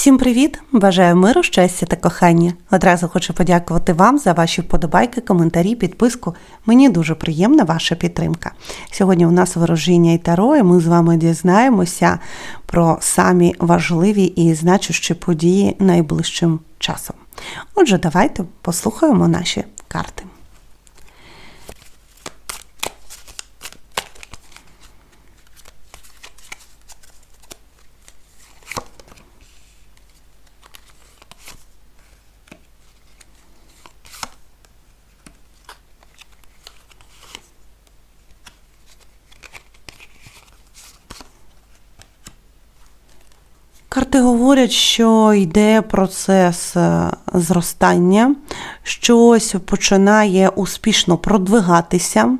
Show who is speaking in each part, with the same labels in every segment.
Speaker 1: Всім привіт! Бажаю миру, щастя та кохання. Одразу хочу подякувати вам за ваші вподобайки, коментарі, підписку. Мені дуже приємна ваша підтримка. Сьогодні у нас ворожіння і таро, і ми з вами дізнаємося про самі важливі і значущі події найближчим часом. Отже, давайте послухаємо наші карти. Карти говорять, що йде процес е, зростання, щось починає успішно продвигатися.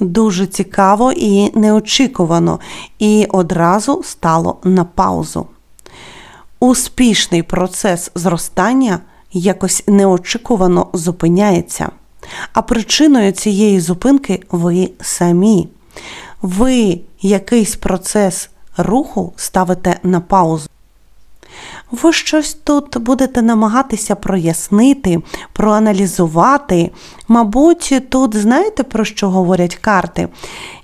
Speaker 1: Дуже цікаво і неочікувано, і одразу стало на паузу. Успішний процес зростання якось неочікувано зупиняється. А причиною цієї зупинки ви самі. Ви якийсь процес руху ставите на паузу. Ви щось тут будете намагатися прояснити, проаналізувати. Мабуть, тут знаєте, про що говорять карти?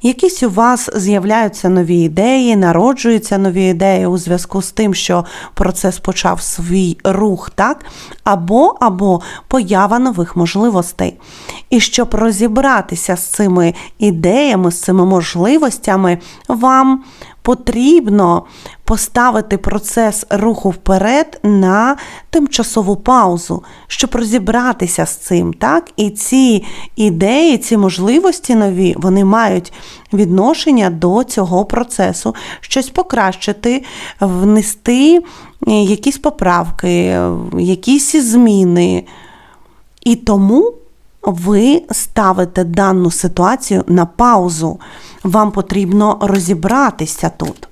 Speaker 1: Якісь у вас з'являються нові ідеї, народжуються нові ідеї у зв'язку з тим, що процес почав свій рух, так? Або, або поява нових можливостей. І щоб розібратися з цими ідеями, з цими можливостями, вам потрібно поставити процес руху вперед на тимчасову паузу, щоб розібратися з цим. так? І ці ідеї, ці можливості нові, вони мають відношення до цього процесу, щось покращити, внести якісь поправки, якісь зміни. І тому ви ставите дану ситуацію на паузу. Вам потрібно розібратися тут.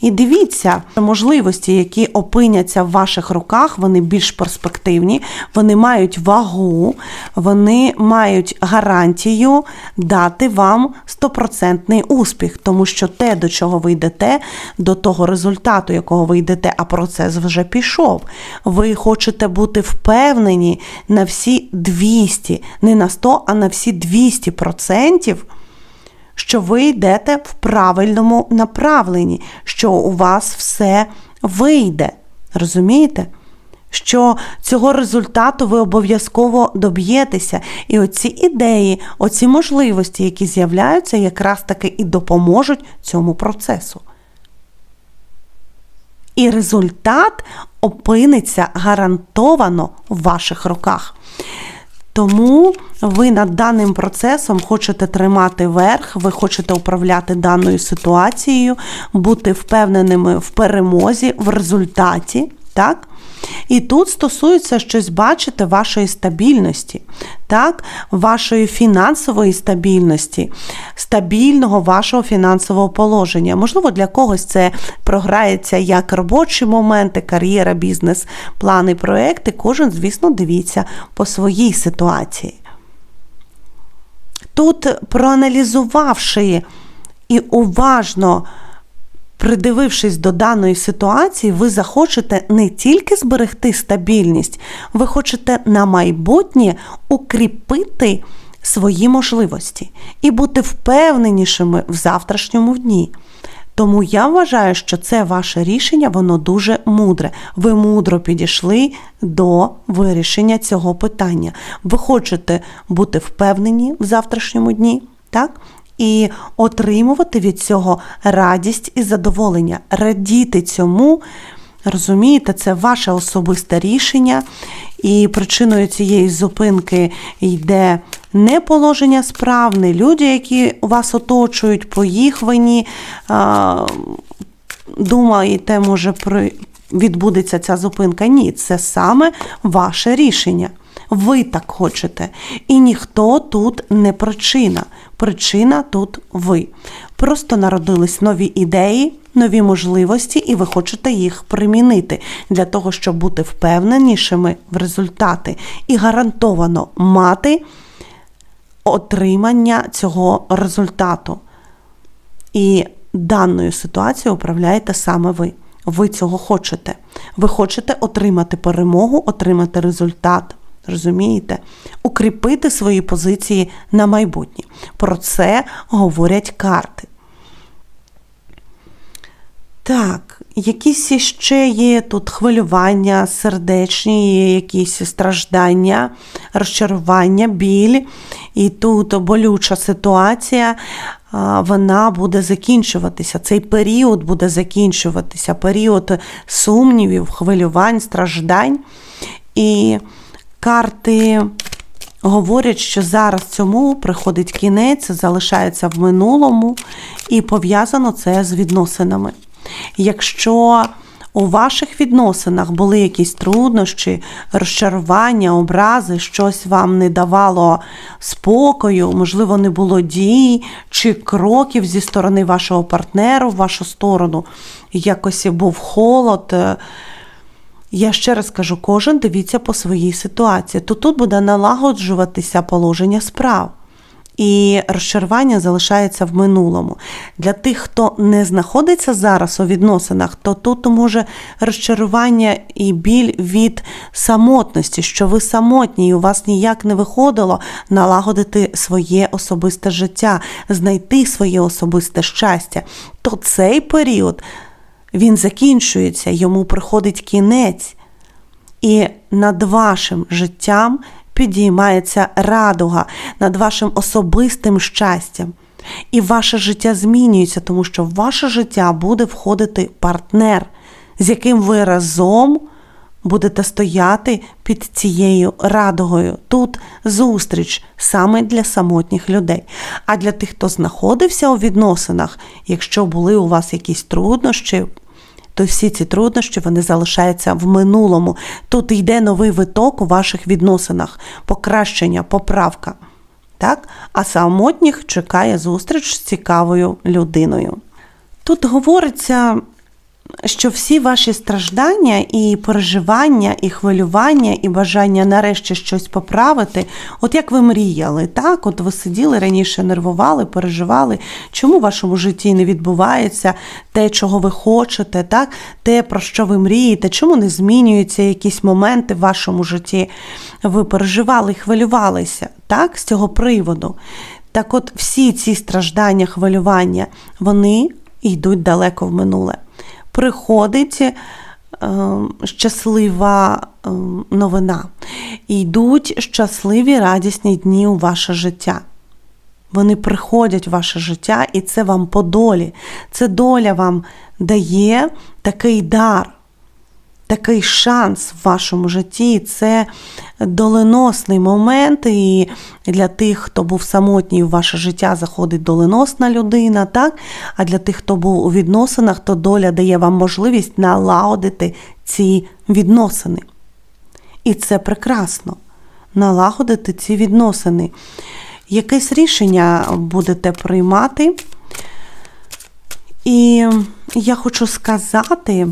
Speaker 1: І дивіться, можливості, які опиняться в ваших руках, вони більш перспективні, вони мають вагу, вони мають гарантію дати вам стопроцентний успіх, тому що те, до чого ви йдете, до того результату, якого ви йдете, а процес вже пішов. Ви хочете бути впевнені на всі 200, не на 100, а на всі 200% що ви йдете в правильному направленні, що у вас все вийде. Розумієте? Що цього результату ви обов'язково доб'єтеся. І оці ідеї, оці можливості, які з'являються, якраз таки і допоможуть цьому процесу. І результат опиниться гарантовано в ваших руках. Тому ви над даним процесом хочете тримати верх, ви хочете управляти даною ситуацією, бути впевненими в перемозі, в результаті. так? І тут стосується щось, бачите, вашої стабільності, так? вашої фінансової стабільності, стабільного вашого фінансового положення. Можливо, для когось це програється як робочі моменти, кар'єра, бізнес, плани, проекти. Кожен, звісно, дивіться по своїй ситуації. Тут, проаналізувавши і уважно придивившись до даної ситуації, ви захочете не тільки зберегти стабільність, ви хочете на майбутнє укріпити свої можливості і бути впевненішими в завтрашньому дні. Тому я вважаю, що це ваше рішення, воно дуже мудре. Ви мудро підійшли до вирішення цього питання. Ви хочете бути впевнені в завтрашньому дні, так? І отримувати від цього радість і задоволення, радіти цьому. Розумієте, це ваше особисте рішення, і причиною цієї зупинки йде не положення справ, не люди, які вас оточують, по їх вині. Думаєте, може, відбудеться ця зупинка? Ні, це саме ваше рішення. Ви так хочете. І ніхто тут не причина. Причина тут ви. Просто народились нові ідеї, нові можливості, і ви хочете їх примінити для того, щоб бути впевненішими в результати і гарантовано мати отримання цього результату. І даною ситуацією управляєте саме ви. ви цього хочете. Ви хочете отримати перемогу, отримати результат. Розумієте? Укріпити свої позиції на майбутнє. Про це говорять карти. Так, якісь ще є тут хвилювання, сердечні, якісь страждання, розчарування, біль. І тут болюча ситуація, вона буде закінчуватися. Цей період буде закінчуватися, період сумнівів, хвилювань, страждань. І карти говорять, що зараз цьому приходить кінець, залишається в минулому, і пов'язано це з відносинами. Якщо у ваших відносинах були якісь труднощі, розчарування, образи, щось вам не давало спокою, можливо, не було дій чи кроків зі сторони вашого партнеру в вашу сторону, якось був холод. Я ще раз кажу, кожен дивіться по своїй ситуації, то тут буде налагоджуватися положення справ і розчарування залишається в минулому. Для тих, хто не знаходиться зараз у відносинах, то тут може розчарування і біль від самотності, що ви самотні, і у вас ніяк не виходило налагодити своє особисте життя, знайти своє особисте щастя. То цей період він закінчується, йому приходить кінець. І над вашим життям підіймається радуга над вашим особистим щастям. І ваше життя змінюється, тому що в ваше життя буде входити партнер, з яким ви разом будете стояти під цією радугою. Тут зустріч саме для самотніх людей. А для тих, хто знаходився у відносинах, якщо були у вас якісь труднощі, то всі ці труднощі вони залишаються в минулому. Тут йде новий виток у ваших відносинах, покращення, поправка. Так? А самотніх чекає зустріч з цікавою людиною. Тут говориться що всі ваші страждання і переживання, і хвилювання, і бажання нарешті щось поправити, от як ви мріяли, так? От ви сиділи раніше, нервували, переживали, чому в вашому житті не відбувається те, чого ви хочете, так? те, про що ви мрієте, чому не змінюються якісь моменти в вашому житті? Ви переживали хвилювалися так, з цього приводу. Так от всі ці страждання, хвилювання, вони йдуть далеко в минуле приходить е, щаслива е, новина. йдуть щасливі радісні дні у ваше життя. Вони приходять в ваше життя, і це вам по долі. Це доля вам дає такий дар такий шанс в вашому житті. Це доленосний момент, і для тих, хто був самотній, в ваше життя заходить доленосна людина. так? А для тих, хто був у відносинах, то доля дає вам можливість налагодити ці відносини. І це прекрасно. Налагодити ці відносини. Якесь рішення будете приймати. І я хочу сказати,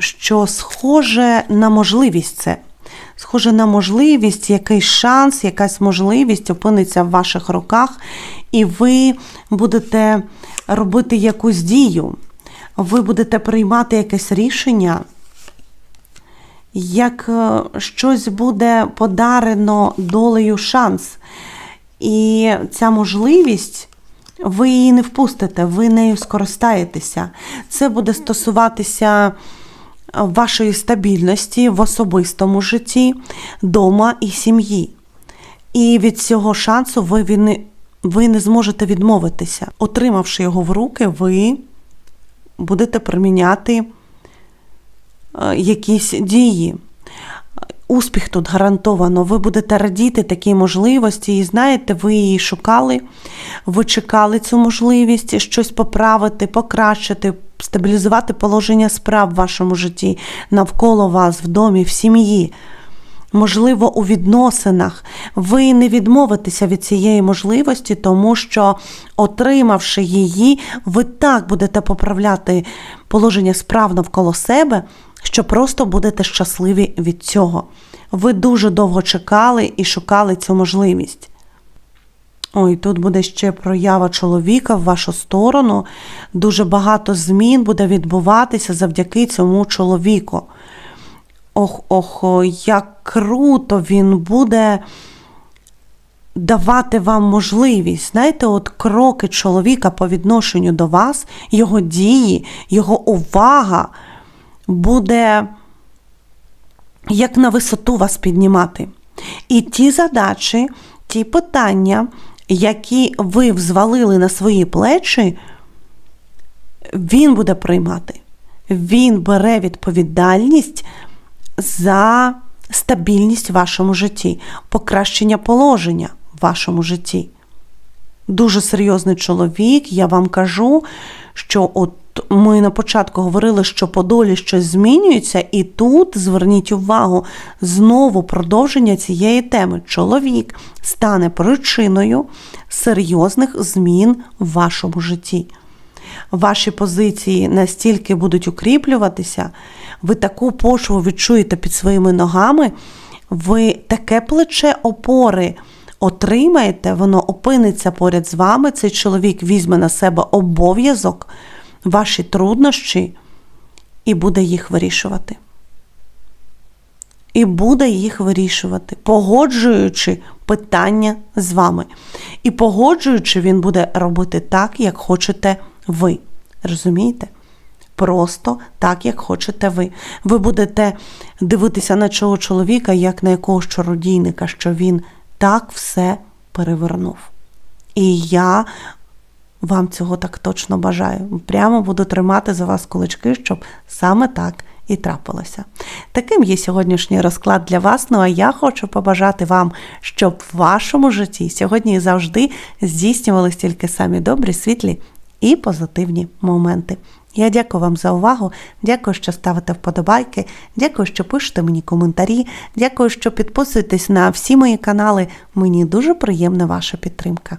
Speaker 1: що схоже на можливість це. Схоже на можливість, якийсь шанс, якась можливість опиниться в ваших руках, і ви будете робити якусь дію, ви будете приймати якесь рішення, як е, щось буде подарено долею шанс. І ця можливість. Ви її не впустите, ви нею скористаєтеся. Це буде стосуватися вашої стабільності в особистому житті, дома і сім'ї. І від цього шансу ви не, ви не зможете відмовитися. Отримавши його в руки, ви будете приміняти е, якісь дії. Успіх тут гарантовано, ви будете радіти такій можливості, і знаєте, ви її шукали, ви чекали цю можливість щось поправити, покращити, стабілізувати положення справ в вашому житті, навколо вас, в домі, в сім'ї. Можливо, у відносинах ви не відмовитеся від цієї можливості, тому що, отримавши її, ви так будете поправляти положення справ навколо себе, що просто будете щасливі від цього. Ви дуже довго чекали і шукали цю можливість. Ой, тут буде ще проява чоловіка в вашу сторону. Дуже багато змін буде відбуватися завдяки цьому чоловіку. Ох, ох, як круто він буде давати вам можливість. Знаєте, от кроки чоловіка по відношенню до вас, його дії, його увага буде як на висоту вас піднімати. І ті задачі, ті питання, які ви взвалили на свої плечі, він буде приймати. Він бере відповідальність за стабільність в вашому житті, покращення положення в вашому житті. Дуже серйозний чоловік, я вам кажу, що от ми на початку говорили, що по долі щось змінюється, і тут зверніть увагу знову продовження цієї теми. Чоловік стане причиною серйозних змін в вашому житті. Ваші позиції настільки будуть укріплюватися, ви таку почву відчуєте під своїми ногами, ви таке плече опори отримаєте, воно опиниться поряд з вами. Цей чоловік візьме на себе обов'язок, ваші труднощі і буде їх вирішувати. І буде їх вирішувати, погоджуючи питання з вами. І погоджуючи, він буде робити так, як хочете ви. Розумієте? Просто так, як хочете ви. Ви будете дивитися на цього чоловіка, як на якогось чародійника, що він так все перевернув. І я вам цього так точно бажаю. Прямо буду тримати за вас кулички, щоб саме так і трапилося. Таким є сьогоднішній розклад для вас. Ну а я хочу побажати вам, щоб в вашому житті сьогодні і завжди здійснювались тільки самі добрі, світлі і позитивні моменти. Я дякую вам за увагу. Дякую, що ставите вподобайки. Дякую, що пишете мені коментарі. Дякую, що підписуєтесь на всі мої канали. Мені дуже приємна ваша підтримка.